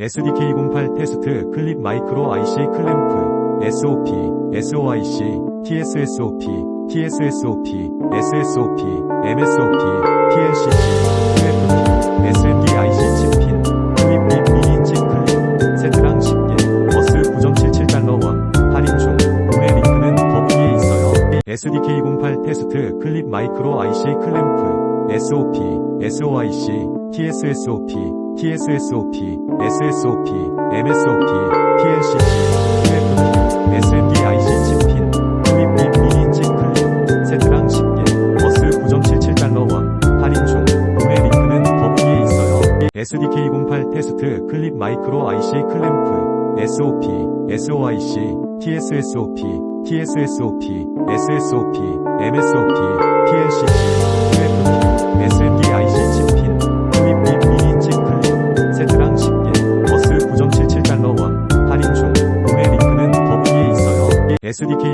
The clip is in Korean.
SDK08 테스트 클립 마이크로 IC 클램프 SOP, SOIC, TSSOP, TSSOP, SSOP, MSOP, TLCC, UFP, SMD IC 칩핀, 클립 미니 칩 클립, 세트당 10개, 버스 9.77달러 원, 할인 중, 구매 링크는 더보기에 있어요. SDK08 테스트 클립 마이크로 IC 클램프 SOP, SOIC, TSSOP, TSSOP, SSOP, MSOP, TLCC, UFP, SMD IC 칩핀, 클립 미니 칩 클립, 세트당 10개, 버스 9.77달러 원, 할인 중, 구매 링크는 더보기에 있어요. SDK08 테스트 클립 마이크로 IC 클램프 SOP, SOIC, TSSOP, TSSOP, SSOP, MSOP, TLCC, UFP, SDK